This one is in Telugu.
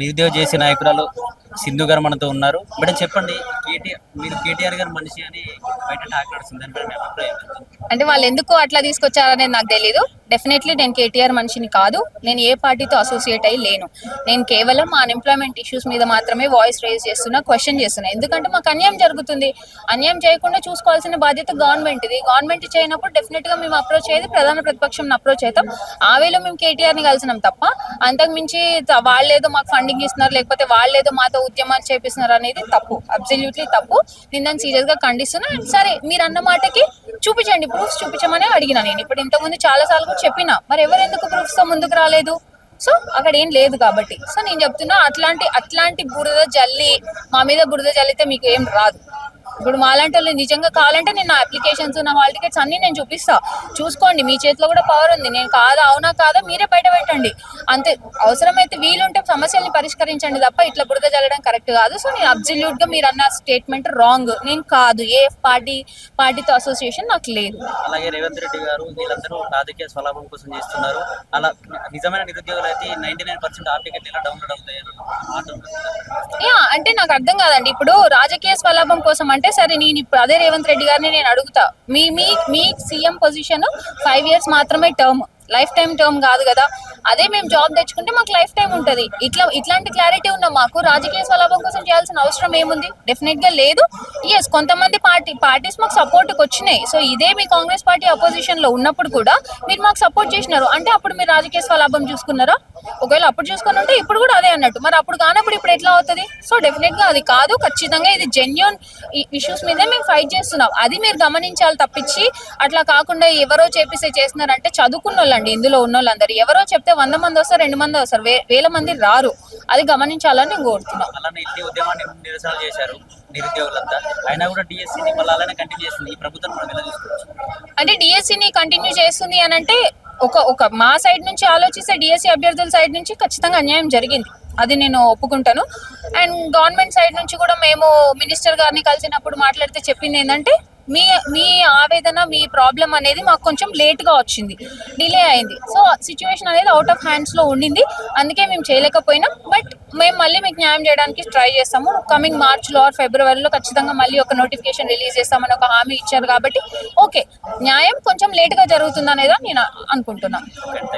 నిరుద్యోగ చేసే నాయకురాలు సింధు గారు మనతో ఉన్నారు. మేడం చెప్పండి. కేటీఆర్ మీరు కేటీఆర్ గారు మనిషి అని బయట టాక్ నడుస్తుంది. మీ అభిప్రాయం ఏంటి? అంటే వాళ్ళు ఎందుకు అట్లా తీసుకొచ్చారనేది నాకు తెలియదు డెఫినెట్లీ నేను కేటీఆర్ మనిషిని కాదు. నేను ఏ పార్టీతో అసోసియేట్ అయ్యి లేను. నేను కేవలం అన్ఎంప్లాయ్మెంట్ ఇష్యూస్ మీద మాత్రమే వాయిస్ రేజ్ చేస్తున్నా క్వశ్చన్ చేస్తున్నా. ఎందుకంటే మాకు అన్యాయం జరుగుతుంది. అన్యాయం చేయకుండా చూసుకోవాల్సిన బాధ్యత గవర్నమెంట్ ఇది గవర్నమెంట్ చేయనప్పుడు డెఫినెట్గా మేము అప్రోచ్ అయ్యేది ప్రధాన ప్రతిపక్షం అప్రోచ్ అవుతాం ఆ వేలో మేము కేటీఆర్ని కలిసినాం తప్ప అంతకు మించి త- వాళ్ళేదో మాకు ఫండింగ్ ఇస్తున్నారు లేకపోతే వాళ్ళేదో మాతో ఉద్యమాలు చేపిస్తున్నారు అనేది తప్పు. అబ్సల్యూట్లీ తప్పు. నేను దాన్ని సీరియస్గా ఖండిస్తున్నా. అండ్ సరే మీరు అన్న మాటకి చూపించండి. ప్రూఫ్స్ చూపించమని అడిగిన నేను. ఇప్పుడు ఇంతకుముందు చాలా సార్లు కూడా చెప్పిన. మరి ఎవరు ఎందుకు ప్రూఫ్స్తో ముందుకు రాలేదు? సో అక్కడ ఏం లేదు కాబట్టి. సో నేను చెప్తున్నా అట్లాంటి అట్లాంటి బురద జల్లి మా మీద బురద జల్లితే మీకు ఏం రాదు. ఇప్పుడు మాలాంటి వాళ్ళు నిజంగా కావాలంటే నేను నా అప్లికేషన్స్ నా హాల్ టికెట్స్ అన్ని నేను చూపిస్తా. చూసుకోండి మీ చేతిలో కూడా పవర్ ఉంది. నేను కాదా అవునా కాదా మీరే బయట పెట్టండి. అంతే అవసరమైతే వీలుంటే సమస్యల్ని పరిష్కరించండి తప్ప ఇట్లా బురద జల్లడం కరెక్ట్ కాదు. సో నేను అబ్జల్యూట్గా మీరు అన్న స్టేట్మెంట్ రాంగ్ నేను కాదు. ఏ పార్టీ పార్టీతో అసోసియేషన్ నాకు లేదు. అలాగే రేవంత్ రెడ్డి గారు వీళ్ళందరూ రాజకీయ స్వలాభం కోసం చేస్తున్నారు. అలా నిజమైన నిరుద్యోగులు అయితే నైన్టీ నైన్ పర్సెంట్ ఆర్ ఇలా డౌన్లోడ్ అవుతాయి అంటే నాకు అర్థం కాదండి. ఇప్పుడు రాజకీయ స్వలాభం కోసం అంటే సరే నేను ఇప్పుడు అదే రేవంత్ రెడ్డి గారిని నేను అడుగుతా. మీ మీ మీ సీఎం పొజిషన్ ఫైవ్ ఇయర్స్ మాత్రమే టర్మ్ లైఫ్ టైం టర్మ్ కాదు కదా. అదే మేము జాబ్ తెచ్చుకుంటే మాకు లైఫ్ టైం ఉంటుంది. ఇట్లా ఇట్లాంటి క్లారిటీ ఉన్న మాకు రాజకీయ స్వలాభం కోసం చేయాల్సిన అవసరం ఏముంది? డెఫినెట్గా లేదు. ఎస్ కొంతమంది పార్టీ పార్టీస్ మాకు సపోర్ట్ వచ్చినాయి. సో ఇదే మీ కాంగ్రెస్ పార్టీ అపోజిషన్లో ఉన్నప్పుడు కూడా మీరు మాకు సపోర్ట్ చేసినారు. అంటే అప్పుడు మీరు రాజకీయ స్వలాభం చూసుకున్నారా? ఒకవేళ అప్పుడు చూసుకుని ఉంటే ఇప్పుడు కూడా అదే అన్నట్టు. మరి అప్పుడు కానప్పుడు ఇప్పుడు ఎట్లా అవుతుంది? సో డెఫినెట్గా అది కాదు. ఖచ్చితంగా ఇది జెన్యున్ ఇష్యూస్ మీదే మేము ఫైట్ చేస్తున్నాం. అది మీరు గమనించాలి తప్పించి అట్లా కాకుండా ఎవరో చేపిస్తే చేస్తున్నారంటే చదువుకున్న వాళ్ళండి ఇందులో ఉన్న వాళ్ళందరూ ఎవరో చెప్తే వంద మంది వస్తారు రెండు మంది వస్తారు. వేల మంది రారు. అది గమనించాలని నేను కోరుతున్నాం. అలానే ఇన్ని ఉద్యమాన్ని నిరసన చేశారు నిరుద్యోగులంతా. అయినా కూడా డిఎస్సీని మళ్ళీ అలానే కంటిన్యూ చేస్తుంది. ఈ ప్రభుత్వం మనం ఎలా చూసుకోవచ్చు? అంటే డిఎస్సిని కంటిన్యూ చేస్తుంది అని అంటే ఒక ఒక మా సైడ్ నుంచి ఆలోచిస్తే డిఎస్సి అభ్యర్థుల సైడ్ నుంచి ఖచ్చితంగా అన్యాయం జరిగింది. అది నేను ఒప్పుకుంటాను. అండ్ గవర్నమెంట్ సైడ్ నుంచి కూడా మేము మినిస్టర్ గారిని కలిసినప్పుడు మాట్లాడితే చెప్పింది ఏంటంటే మీ మీ ఆవేదన మీ ప్రాబ్లం అనేది మాకు కొంచెం లేట్గా వచ్చింది. డిలే అయింది. సో సిచ్యువేషన్ అనేది అవుట్ ఆఫ్ హ్యాండ్స్లో ఉండింది. అందుకే మేము చేయలేకపోయినాం. బట్ మేము మళ్ళీ మీకు న్యాయం చేయడానికి ట్రై చేస్తాము. కమింగ్ మార్చ్లో ఆర్ ఫిబ్రవరిలో ఖచ్చితంగా మళ్ళీ ఒక నోటిఫికేషన్ రిలీజ్ చేస్తామని ఒక హామీ ఇచ్చారు కాబట్టి ఓకే న్యాయం కొంచెం లేట్గా జరుగుతుంది అనేది నేను అనుకుంటున్నాను